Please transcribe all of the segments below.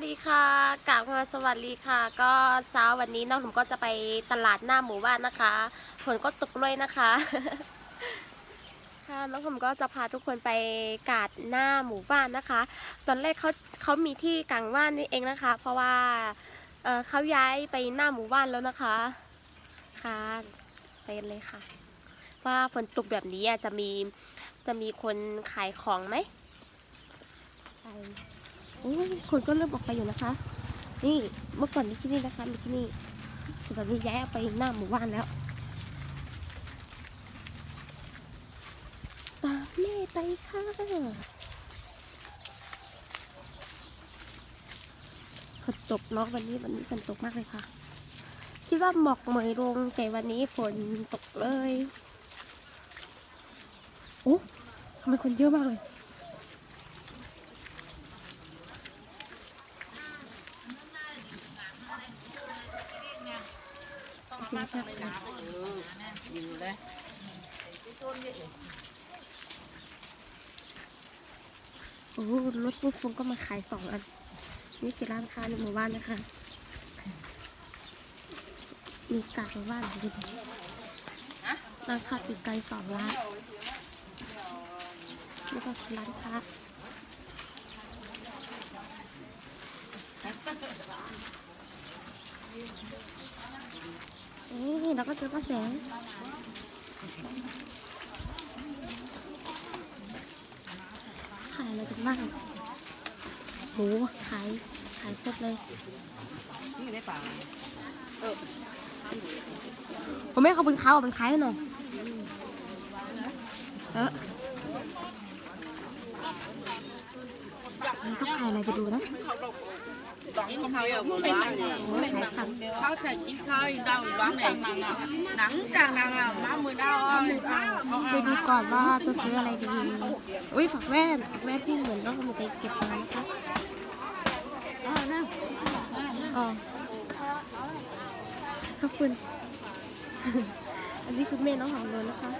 วัสดีค่ะกลับมาสวัสดีค่ะ ก็เช้าวันนี้น้องผมก็จะไปตลาดหน้าหมู่บ้านนะคะฝนก็ตกด้วยนะคะ ค่ะน้องผมก็จะพาทุกคนไปกาดหน้าหมู่บ้านนะคะ ตอนแรกเขาเขามีที่กลางบ้านนี่เองนะคะ เพราะว่าเเขาย้ายไปหน้าหมู่บ้านแล้วนะคะค่ะไปกันเลยค่ะ ว่าฝนตกแบบนี้จะมีจะมีคนขายของไหมไป คนก็เริ่มออกไปอยู่นะคะ นี่เมื่อก่อนมีที่นี่นะคะมีที่นี่แต่ตอนนี้ย้ายไปหน้าหมู่บ้านแล้ว ตามแม่ไปค่ะฝนตกเนาะวันนี้วันนี้ฝนตกมากเลยค่ะ คิดว่าหมอกเหมยลงแต่วันนี้ฝนตกเลยโอ้ทำไมคนเยอะมากเลย โอ้โหรถฟูฟุ้งก็มาขายสองอัน นี่คือร้านค้าในหมู่บ้านนะคะ มีกากหมู่บ้านดูดิร้านค้าปีกไก่สองร้านนี่ก็คือร้านค้า เอ้ยเราก็เจอป้าแสงขายอะไรกันบ้างโหขายขายครบเลยนี่ได้ป่าผมไม่เขาเป็นเขาเป็นใครหน่อยเออ เขาขายอะไรไปดูนะกินข้าวอยู่บนบ้านเนี่ยโอ้ยขายผักข้าวใส่กินข้าวอยู่เจ้าบ้านเนี่ยหนังจางนางอะมามือดาวอะไปดูก่อนว่าจะซื้ออะไรดีอุ้ยฝักแว่นฝักแว่นที่เหมือนต้องมันไปเก็บมานะคะอ๋อขอบคุณอันนี้คือแม่น้องหอมโดนนะคะ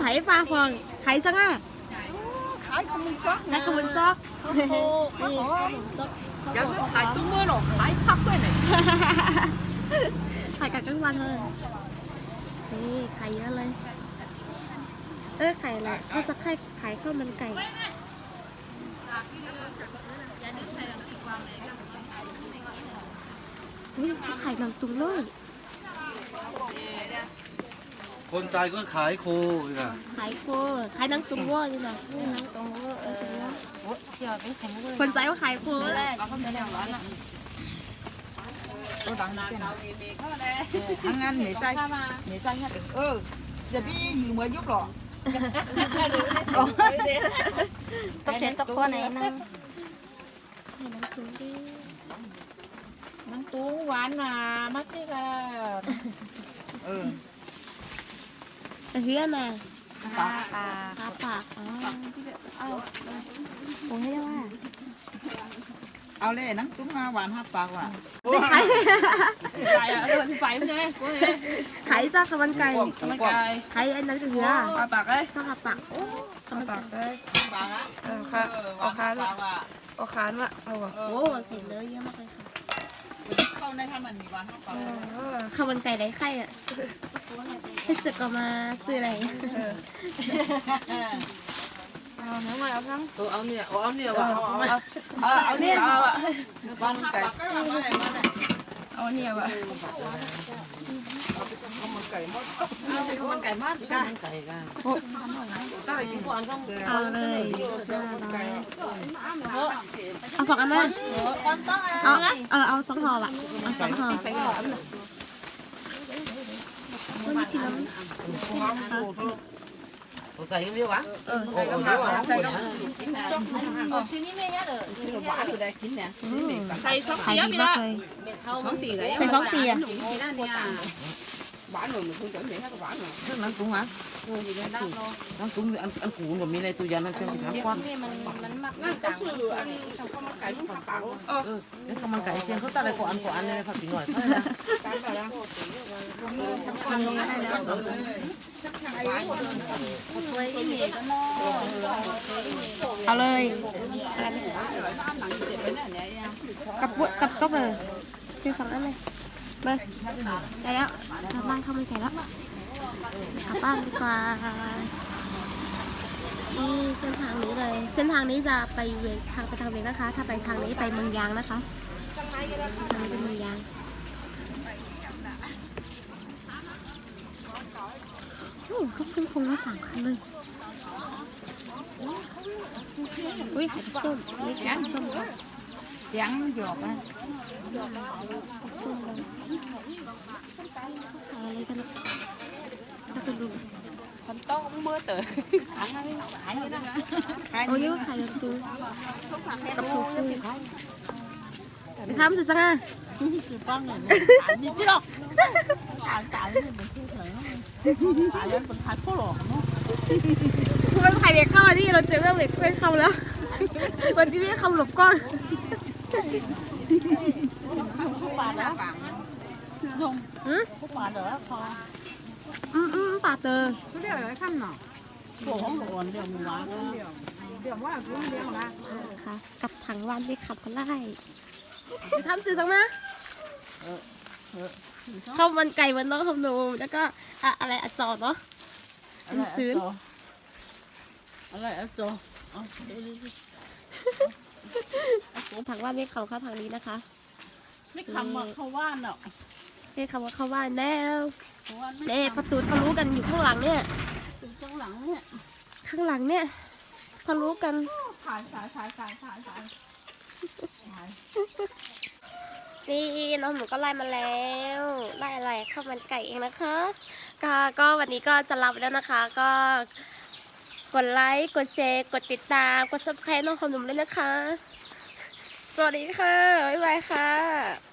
ไถปลาฟองไถสังอะขายขมุนจ๊อกนักกระบุนซอกนี่ขนมซอกยังขายตุ้มเมื่อหรอขายพักด้วยเนี่ยขายกันทั้งวันเลยนี่ขายเยอะเลย เออขายอะไรข้าวสักไข่ขายข้าวมันไก่นี่เขาขายหนังตุ้งเลย คนใจก็ขายโคอีกอะขายโคขายหนังตุ้งวัวนี่นะนี่หนังตุ้งวัวเออโอ้เดี๋ยวเป็นแข็งเลยคนใจก็ขายโคเลยเราก็ไม่ได้ร้อนอะตัวดังนี่เป็นทั้งนั้นเหม่ใจเหม่ใจเนี่ยเออจะพี่อยู่เมื่อยุบหรอต้องเช็ดตะข้อไหนนั่งขายหนังตุ้งดินังตู้หวานน่ะมาใช่กันเออ แต่เฮือน่ะปลาปลาปากอ๋อเอาโอ้ยว่าเอาเลยนังตุ้มมาหวานห้าปากว่ะไขายไก่อะเออไฟไม่ใช่กูเห็นขายซากขมันไก่ขมันไก่ไขายไอ้นั่นคือเหือปลาปากเลยข้าปากโอ้ข้าปากเลยปากอะเออค่ะเอาคานปากว่ะเอาคานวะเอาวะโอ้เสียเลยเยอะมากเลยค่ะ ในถ้ามันมีหวานห้าปากเออข้าวมันไก่ไรไข่อะให้สึกออกมาซื้ออะไรเอาทั้งหมดเอาทั้งตัวเอาเนี่ยเอาเนี่ยเอว่ะอเอาเอาเอาเอาเนี่ยเอาอะหวานห้าปากก็มาไหนมาไหน เอาเนี่ยวะมันไก่มดมันไก่มากใช่ไก่กันใช่กินก่อนต้องเอาเลยเอาสองอันนะเอาเออเอาสองห่อละเอาสองห่อวันนี้กินน้ำ ตัวใส่ก็เยอะวะเออไก่ก็มาไก่ก็หวานอยู่ได้กินเนี่ยใส่ซอสขายเสียดีไปมาละกเลยสองตีเลยเป็นสองตีอะนี่นั่นเนี่ย bán rồi mình không chuẩn bị hết bán rồi เครื่องนั้นตุ้งอะ ừ thì nên đáp lo น้ำตุ้งอันอันกูนผมมีในตู้ยานั่นเครื่องที่ทำควัน Ngăn có sự ăn xong có một cái một bảo เออแล้วข้าวมันไก่เชียงเขาตัดอะไรก่อนอันก่อนอันเลยครับ ไปุกับต๊บเลยคือสองอันเลยเบอร์ได้แล้วกลับบ้านเข้ามาไก่แล้วกลับบ้านดีกว่านี่เส้นทางนี้เลย เส้นทางนี้จะไปเวียงทางไปทางเวียงนะคะ ถ้าไปทางนี้ไปเมืองยางนะคะทางนี้เป็นเมืองยางโอ้เขาขึ้นโคงมาสามคันเลยอุ้ยไข่ต้มนี่ไข่ต้ม ค่ะยังหยอกอะอะไรกันนะถ้าคุณดู con to cũng mưa tới thắng ăn phải như đó โอ้ยขายกันดูกับปูปูไปทำสิสักอะ con này nhìn chứ đâu tại tại mình chưa thể tại lên mình phải có lọ มันไข่เบรกเข้าอะที่เราเจอเรื่องเบรกเข้าแล้ววันที่ไม่เข้าหลบก้อง 嗯，嗯嗯，把的。这料要看呢。我我料木娃。料木娃不用料啦。ค่ะไรขั้นเนาะโกลับถังวันไปขับก็ได้จะทำสื่อสังมเข้ามันไก่มันน้องคำนูแล้วก็อะอะไรอัดจอดเนาะอะไรอัดซออะไรอัดจอด โจถังว่านไม่เขาเข้าทางนี้นะคะ ไม่คำว่าเขาว่าเนาะเรียกคำว่าเข้าว่านแล้วเขาว่าไม่เน่ประตูทะลุกันอยู่ข้างหลังเนี่ยถึงข้างหลังเนี่ย ข้างหลังเนี่ยทะลุกันถ่ายถ่ายถ่ายถ่ายถ่ายถ่ายนี่น้องหนูก็ไล่มาแล้วไล่อะไรข้าวมันไก่เองนะคะ ก็ก็วันนี้ก็จะลาไปแล้วนะคะ ก็ กดไลค์ กดแชร์ กดติดตาม กดซับสไครต์น้องหอมหนุ่มเลยนะคะ สวัสดีค่ะ บ๊ายบายค่ะ